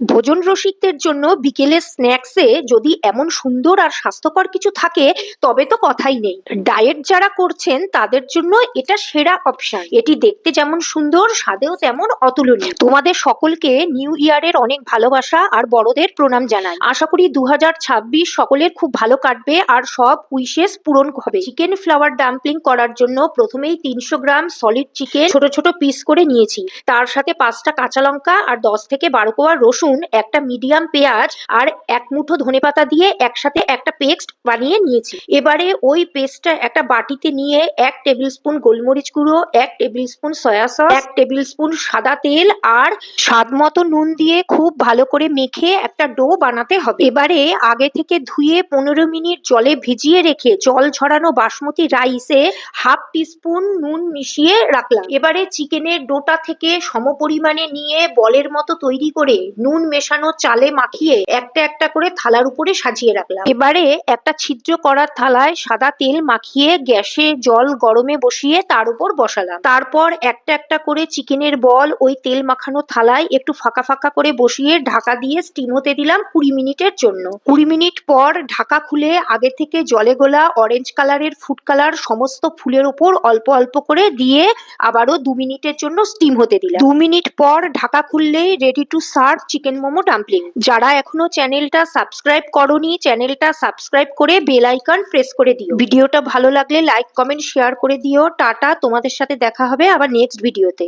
ভোজন রসিকদের জন্য বিকেলের স্ন্যাক্সে যদি এমন সুন্দর আর স্বাস্থ্যকর কিছু থাকে, তবে তো কথাই নেই। ডায়েট যারা করছেন, তাদের জন্য এটা সেরা অপশন এটি দেখতে যেমন সুন্দর, স্বাদেও তেমন অতুলনীয়। তোমাদের সকলকে নিউ ইয়ারের অনেক ভালোবাসা আর বড়দের প্রণাম জানাই। আশা করি দু হাজার ছাব্বিশ সকলের খুব ভালো কাটবে আর সব উইশেস পূরণ হবে। চিকেন ফ্লাওয়ার ডাম্পলিং করার জন্য প্রথমেই তিনশো গ্রাম সলিড চিকেন ছোট ছোট পিস করে নিয়েছি। তার সাথে পাঁচটা কাঁচা লঙ্কা আর দশ থেকে বারো কোয়া রসুন একটা মিডিয়াম পেঁয়াজ আর এক মুঠো ধনেপাতা দিয়ে একসাথে একটা পেস্ট বানিয়ে নিয়েছি। এবারে ওই পেস্টটা একটা বাটিতে নিয়ে এক টেবিল স্পুন গোলমরিচ গুঁড়ো, এক টেবিল স্পুন সয়া সস এক টেবিল স্পুন সাদা তেল আর স্বাদ মতো নুন দিয়ে খুব ভালো করে মেখে একটা ডো বানাতে হবে। এবারে আগে থেকে ধুয়ে পনেরো মিনিট জলে ভিজিয়ে রেখে জল ঝরানো বাসমতি রাইসে হাফ টিস্পুন নুন মিশিয়ে রাখলাম। এবারে চিকেনের ডোটা থেকে সমপরিমাণে নিয়ে বলের মতো তৈরি করে নুন মেশানো চালে মাখিয়ে একটা একটা করে থালার উপরে সাজিয়ে রাখলাম। এবারে একটা ছিদ্র করার থালায় সাদা তেল মাখিয়ে গ্যাসে জল গরমে বসিয়ে তার উপর বসালাম। তারপর একটা একটা করে চিকেনের বল ওই তেল মাখানো থালায় একটু ফাঁকা ফাঁকা করে বসিয়ে ঢাকা দিয়ে স্টিম হতে দিলাম কুড়ি মিনিটের জন্য। কুড়ি মিনিট পর ঢাকা খুলে আগে থেকে জলে গোলা অরেঞ্জ কালারের ফুড কালার সমস্ত ফুলের উপর অল্প অল্প করে দিয়ে আবারও দু মিনিটের জন্য স্টিম হতে দিলাম। দু মিনিট পর ঢাকা খুললেই ready to serve chicken momo dumpling যারা এখনও চ্যানেলটা সাবস্ক্রাইব করনি, চ্যানেলটা সাবস্ক্রাইব করে বেল আইকন প্রেস করে দিও। ভিডিওটা ভালো লাগলে লাইক কমেন্ট শেয়ার করে দিও। টাটা, তোমাদের সাথে দেখা হবে আবার নেক্সট ভিডিওতে